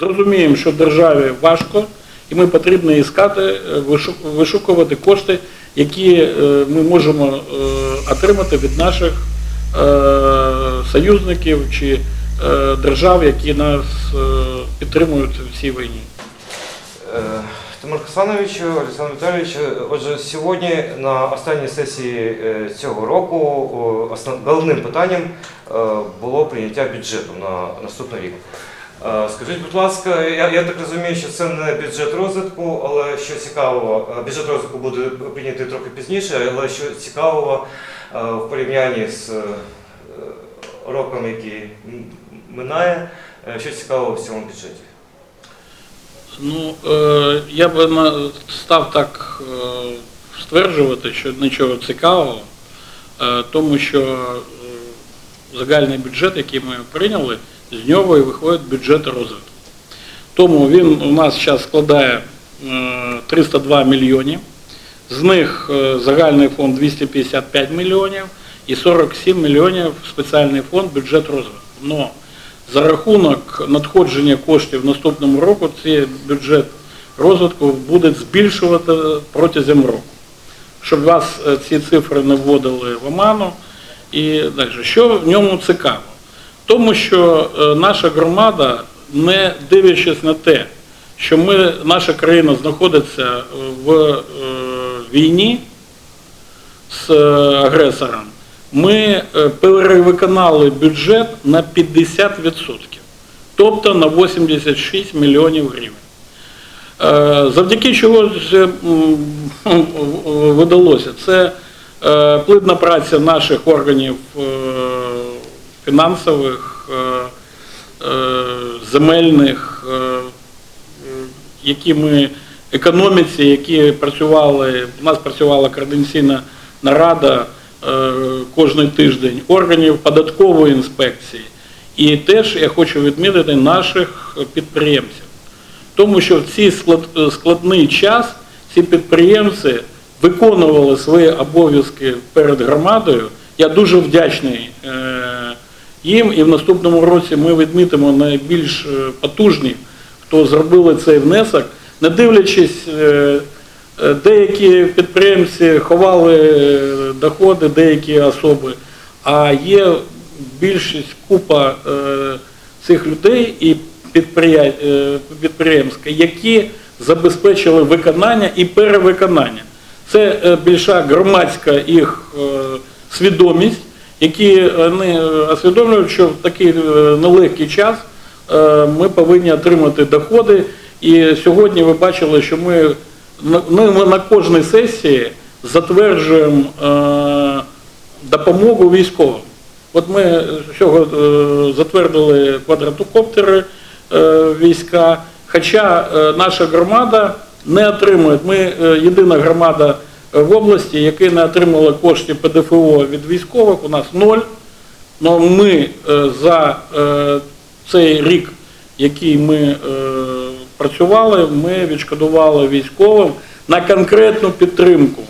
зрозуміємо, що державі важко, і ми потрібно іскати, е, вишукувати кошти, які е, ми можемо е, отримати від наших союзників чи держав, які нас підтримують в цій війні. Тимур Хасанович, Олександр Віталійович, отже, сьогодні на останній сесії цього року головним питанням було прийняття бюджету на наступний рік. Е, Скажіть, будь ласка, я, я так розумію, що це не бюджет розвитку, але що цікавого, е, бюджет розвитку буде прийнятий трохи пізніше, але що цікавого е, в порівнянні з роком, який минає, що цікавого в цьому бюджеті? Ну, я би став так стверджувати, що нічого цікавого, тому що загальний бюджет, який ми прийняли, з нього і виходить бюджет розвитку. Тому він у нас зараз складає е, 302 мільйонів, з них е, загальний фонд 255 мільйонів і 47 мільйонів спеціальний фонд бюджет розвитку. Но за рахунок надходження коштів наступному року цей бюджет розвитку буде збільшувати протягом року. Щоб вас е, ці цифри не вводили в оману. І далі. Що в ньому цікаво? Тому що е, наша громада, не дивлячись на те, що ми, наша країна знаходиться в е, війні з е, агресором, ми перевиконали бюджет на 50%, тобто на 86 мільйонів гривень. Завдяки чого це видалося? Це плідна праця наших органів фінансових, е, е, земельних, е, які ми економіці, які працювали, у нас працювала координаційна нарада кожний тиждень, органів податкової інспекції. І теж я хочу відмітити наших підприємців. Тому що в цей складний час ці підприємці виконували свої обов'язки перед громадою. Я дуже вдячний їм, і в наступному році ми відмітимо найбільш е, потужні, хто зробили цей внесок, не дивлячись, е, е, деякі підприємці ховали доходи, деякі особи, а є більшість купа цих людей і підприємств, які забезпечили виконання і перевиконання. Це більша громадська їх свідомість, які вони е, усвідомлюють, що в такий е, нелегкий час е, ми повинні отримати доходи. І сьогодні ви бачили, що ми, на- кожній сесії затверджуємо допомогу військовим. От ми цього затвердили квадрокоптери е, війська, хоча наша громада не отримує, ми єдина громада в області, яка не отримала коштів ПДФО від військових, у нас ноль. Но ми е, за е, цей рік, який ми е, працювали, ми відшкодували військовим на конкретну підтримку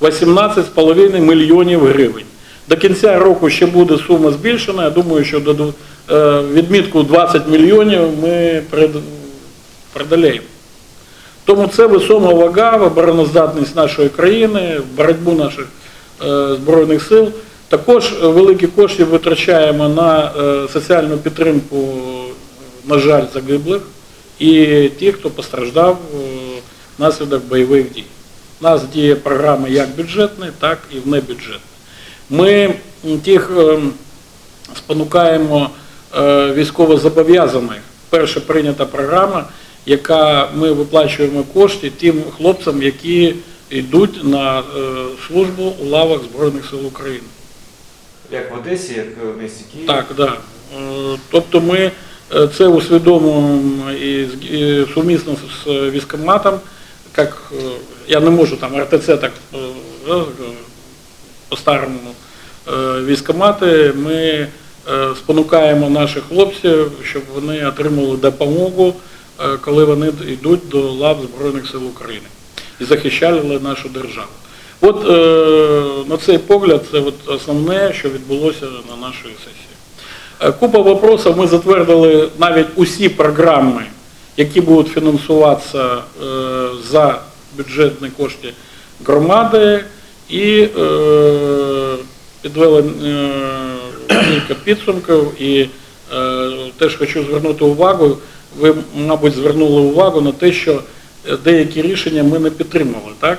18,5 мільйонів гривень. До кінця року ще буде сума збільшена. Я думаю, що до відмітку 20 мільйонів ми преодолеємо. Тому це весома вага в обороноздатність нашої країни, боротьбу наших е, збройних сил. Також великі кошти витрачаємо на е, соціальну підтримку, на жаль, загиблих і тих, хто постраждав е, внаслідок бойових дій. У нас діє програма як бюджетна, так і внебюджетна. Ми тих спонукаємо е, військовозобов'язаних. Перша прийнята програма, яка ми виплачуємо кошти тим хлопцям, які йдуть на е, службу у лавах Збройних сил України. Як в Одесі, як в місті Києві? Так, да. Е, Тобто ми е, це усвідомуємо і сумісно з військоматом, як я не можу там РТЦ так по-старому військомати, ми спонукаємо наших хлопців, щоб вони отримали допомогу, коли вони йдуть до лав Збройних сил України і захищали нашу державу. От е, на цей погляд, це от основне, що відбулося на нашій сесії. Е, Купа вопросів ми затвердили навіть усі програми, які будуть фінансуватися е, за бюджетні кошти громади і е, підвели е, кілька підсумків і е, теж хочу звернути увагу, ви, мабуть, звернули увагу на те, що е, деякі рішення ми не підтримали, так?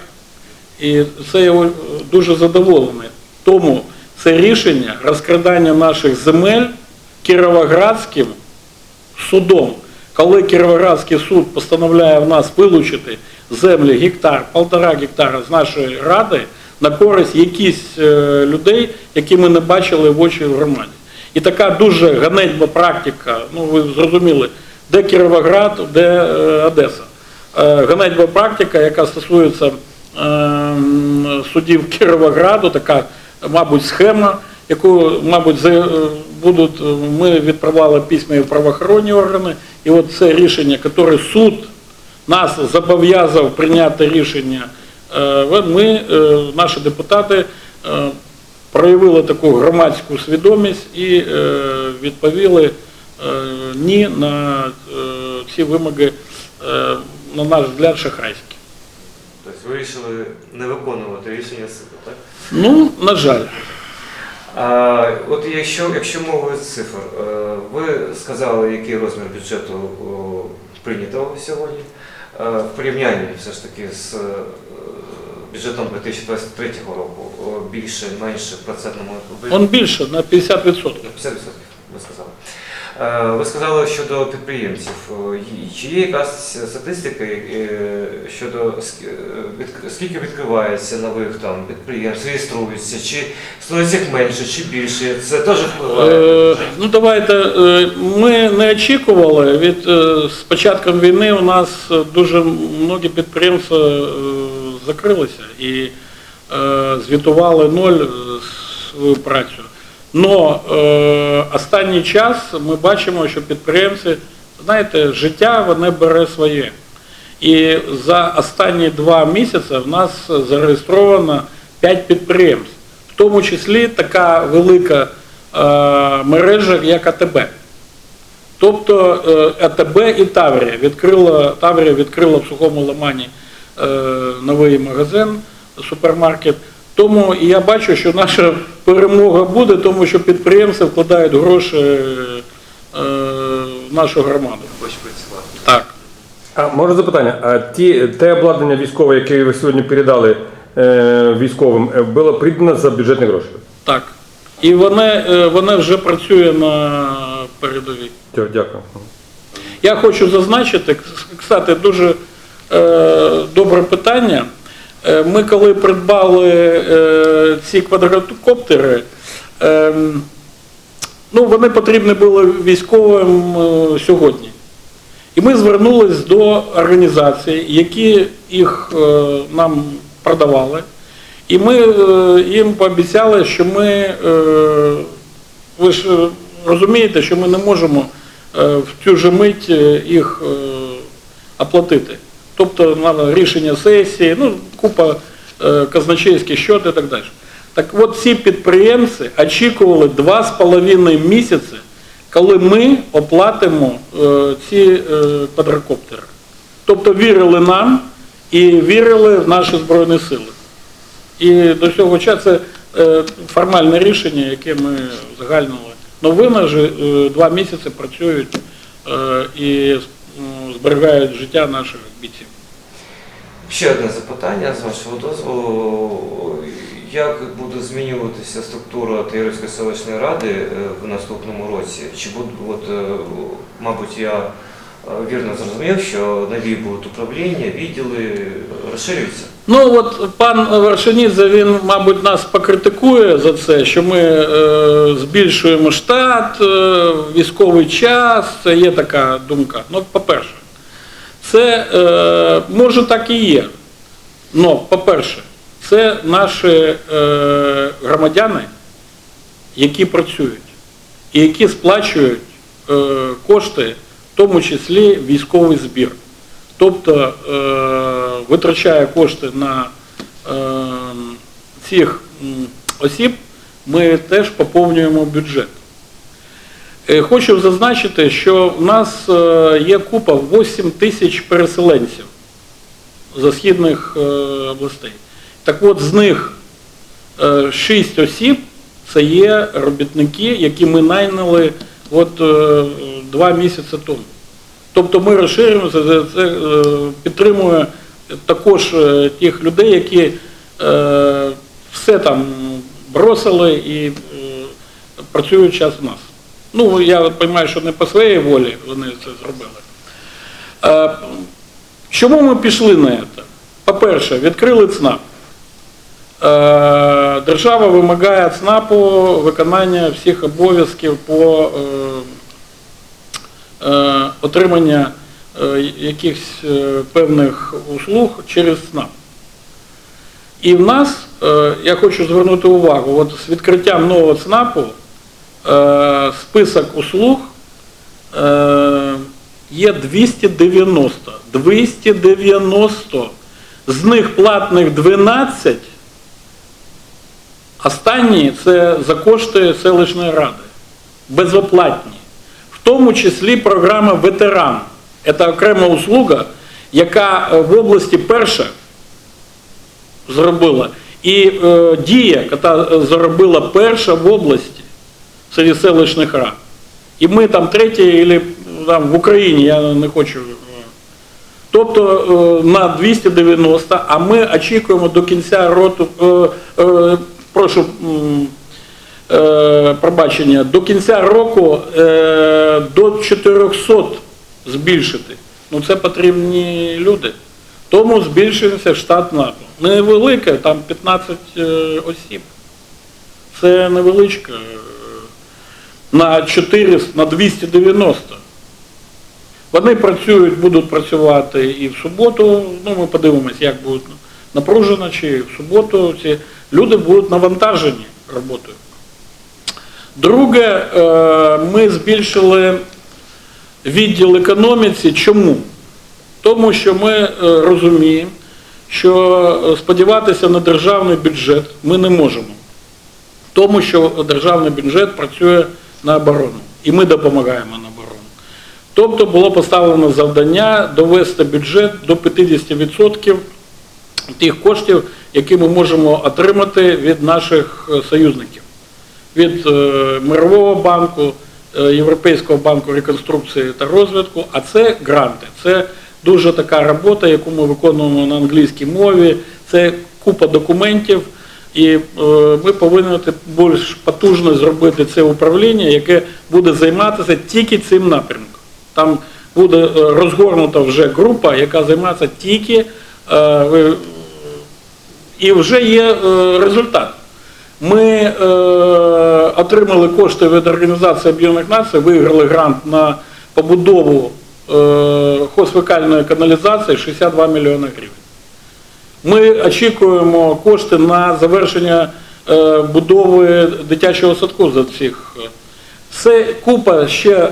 І це я е, дуже задоволений. Тому це рішення розкрадання наших земель Кіровоградським судом. Коли Кіровоградський суд постановляє в нас вилучити землі гектар, полтора гектара з нашої ради на користь якісь е, людей, які ми не бачили в очі в громаді. І така дуже ганебна практика, ну ви зрозуміли, де Кіровоград, де е, Одеса. Е, Ганебна практика, яка стосується е, судів Кіровограду, така, мабуть, схема, яку, мабуть, е, будуть, ми відправляли письма в правоохоронні органи, і от це рішення, яке суд нас зобов'язав прийняти рішення, ми, наші депутати, проявили таку громадську свідомість і відповіли ні на ці вимоги, е, на наш взгляд, шахрайські. Тобто вирішили не виконувати рішення суду, так? Ну, на жаль. А, от якщо, якщо мовою цифр, ви сказали, який розмір бюджету о, прийнято сьогодні. В порівнянні все ж таки з бюджетом 2023 року більше, менше в процентному Он більше на 50%. 50% ви сказали. Е, Ви сказали щодо підприємців. Е, Чи є якась статистика е, щодо скільки відкривається нових там підприємств, реєструється, чи становиться їх менше, чи більше? Це теж впливає. Ну давайте ми не очікували. Від з початком війни у нас дуже многі підприємства закрилися і звітували ноль свою працю. Но е, останній час ми бачимо, що підприємці, знаєте, життя воно бере своє. І за останні два місяці в нас зареєстровано 5 підприємств, в тому числі така велика е, мережа, як АТБ. Тобто е, АТБ і Таврія відкрила, Таврія відкрила в сухому лимані е, новий магазин, супермаркет. Тому я бачу, що наша перемога буде, тому що підприємці вкладають гроші е, в нашу громаду. Так. А може запитання? А ті те обладнання військове, яке ви сьогодні передали е, військовим, е, було придбано за бюджетні гроші? Так. І воно, е, воно вже працює на передовій. Дякую. Я хочу зазначити, кстати, дуже е, добре питання. Е, Ми коли придбали е, ці квадрокоптери, е, ну, вони потрібні були військовим е, сьогодні. І ми звернулись до організацій, які їх нам продавали. І ми їм пообіцяли, що ми, ви ж розумієте, що ми не можемо в цю же мить їх оплатити. Тобто треба рішення сесії, ну, купа е, казначейських щот і так далі. Так от ці підприємці очікували два з половиною місяці, коли ми оплатимо е, ці е, квадрокоптери. Тобто вірили нам і вірили в наші Збройні Сили. І до цього часу це формальне рішення, яке ми загальнили. Новини ж е, два місяці працюють е, і зберігають життя наших бійців. Ще одне запитання з вашого дозволу. Як буде змінюватися структура Таїрівської селищної ради е, в наступному році? Чи буде, от, е, мабуть, я е, вірно зрозумів, що нові будуть управління, відділи розширюються? Ну от пан Вершинідзе, він, мабуть, нас покритикує за це, що ми е, збільшуємо штат, е, військовий час, це є така думка. Ну, по-перше, це е, може так і є. Но, по-перше, це наші е, громадяни, які працюють і які сплачують е, кошти, в тому числі військовий збір. Тобто е, витрачає кошти на е, цих осіб, ми теж поповнюємо бюджет. Е, Хочу зазначити, що в нас е, є купа 8 тисяч переселенців за східних е, областей. Так от з них 6 осіб це є робітники, які ми найняли от е, два місяці тому. Тобто ми розширюємося, це, підтримує також тих людей, які все там бросили і працюють зараз у нас. Ну, я розумію, що не по своїй волі вони це зробили. Чому ми пішли на це? По-перше, відкрили ЦНАП. Держава вимагає ЦНАПу виконання всіх обов'язків по е, е, отримання е, якихось певних услуг через ЦНАП. І в нас, я хочу звернути увагу, от з відкриттям нового ЦНАПу список услуг е, є 290. 290. З них платних 12, останні це за кошти селищної ради. Безоплатні. В тому числі програма ветеран. Це окрема услуга, яка е, в області перша зробила. І е, дія, яка зробила перша в області серед селищних рад. І ми там треті, там в Україні, я не хочу. е. Тобто е, на 290, а ми очікуємо до кінця роту, е, прошу пробачення, до кінця року до 400 збільшити. Ну це потрібні люди. Тому збільшився штат НАТО. Невелике, там 15 е, осіб. Це невеличке. На 400, на 290. Вони працюють, будуть працювати і в суботу. Ну, ми подивимось, як буде напружено, чи в суботу ці люди будуть навантажені роботою. Друге, е, ми збільшили відділ економіці. Чому? Тому що ми е, розуміємо, що е, сподіватися на державний бюджет ми не можемо. Тому що державний бюджет працює на оборону. І ми допомагаємо на оборону. Тобто було поставлено завдання довести бюджет до 50% тих коштів, які ми можемо отримати від наших е, союзників, від е, Мирового банку, е, Європейського банку реконструкції та розвитку, а це гранти. Це дуже така робота, яку ми виконуємо на англійській мові, це купа документів. І е, ми повинні більш потужно зробити це управління, яке буде займатися тільки цим напрямком. Там буде е, розгорнута вже група, яка займається тільки е, і вже є результат. Ми отримали кошти від Організації Об'єднаних Націй, виграли грант на побудову хозфекальної каналізації 62 мільйони гривень. Ми очікуємо кошти на завершення е, будови дитячого садку за цих. е, Це купа ще е,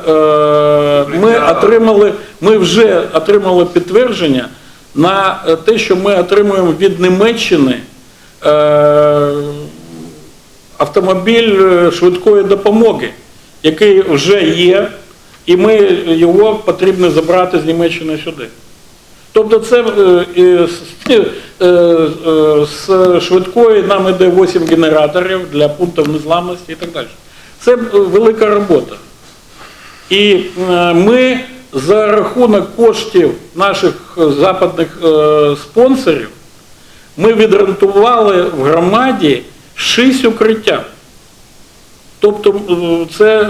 ми отримали, ми вже отримали підтвердження на те, що ми отримуємо від Німеччини автомобіль швидкої допомоги, який вже є, і ми його потрібно забрати з Німеччини сюди. Тобто це е, е, е, з швидкої нам іде 8 генераторів для пунктів незламності і так далі. Це велика робота. І ми за рахунок коштів наших западних спонсорів ми відремонтували в громаді 6 укриття. Тобто це,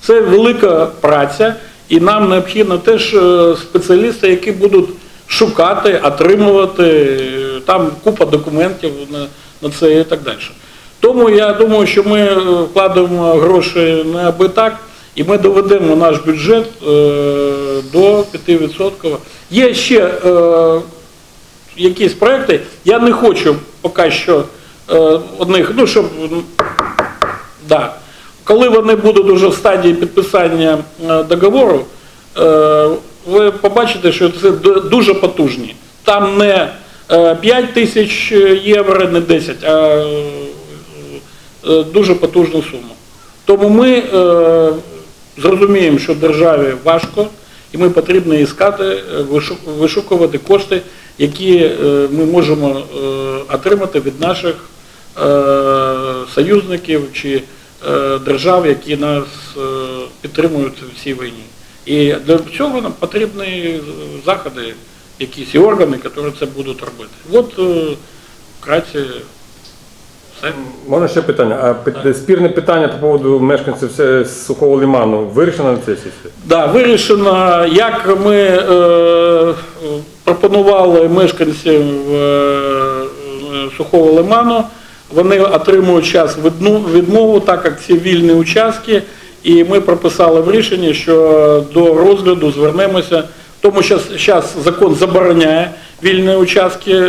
це велика праця, і нам необхідно теж е, спеціалісти, які будуть шукати, отримувати, е, там купа документів на, на це і так далі. Тому я думаю, що ми е, вкладаємо гроші не аби так, і ми доведемо наш бюджет е, до 5%. Є ще е, якісь проекти, я не хочу поки що е, одних, ну щоб Да. Коли вони будуть уже в стадії підписання е, договору, е, ви побачите, що це дуже потужні. Там не е, 5 тисяч євро, не 10, а е, е, дуже потужну суму. Тому ми е, зрозуміємо, що державі важко, і ми потрібно іскати, е, вишукувати кошти, які е, ми можемо е, отримати від наших е, союзників чи е, держав, які нас е, підтримують в цій війні. І для цього нам потрібні е, заходи, якісь і органи, які це будуть робити. От е, вкратце все. Можна ще питання? А спірне питання по поводу мешканців Сухого лиману вирішено на цій сесії? Да, вирішено, як ми е, пропонували мешканців е, Сухого Лиману, вони отримують час відмову, так як це вільні участки, і ми прописали в рішенні, що до розгляду звернемося, тому що зараз закон забороняє вільні участки,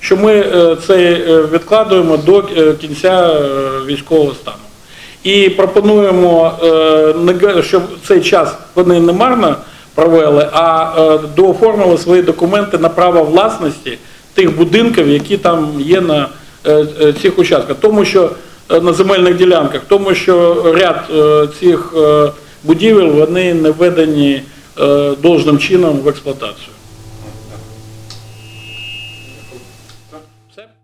що ми е, це е, відкладуємо до е, кінця військового стану. І пропонуємо, щоб цей час вони не марно провели, а дооформили свої документи на право власності тих будинків, які там є на цих участках. Тому що е, на земельних ділянках, тому що ряд е, цих е, будівель вони не введені е, должним чином в експлуатацію.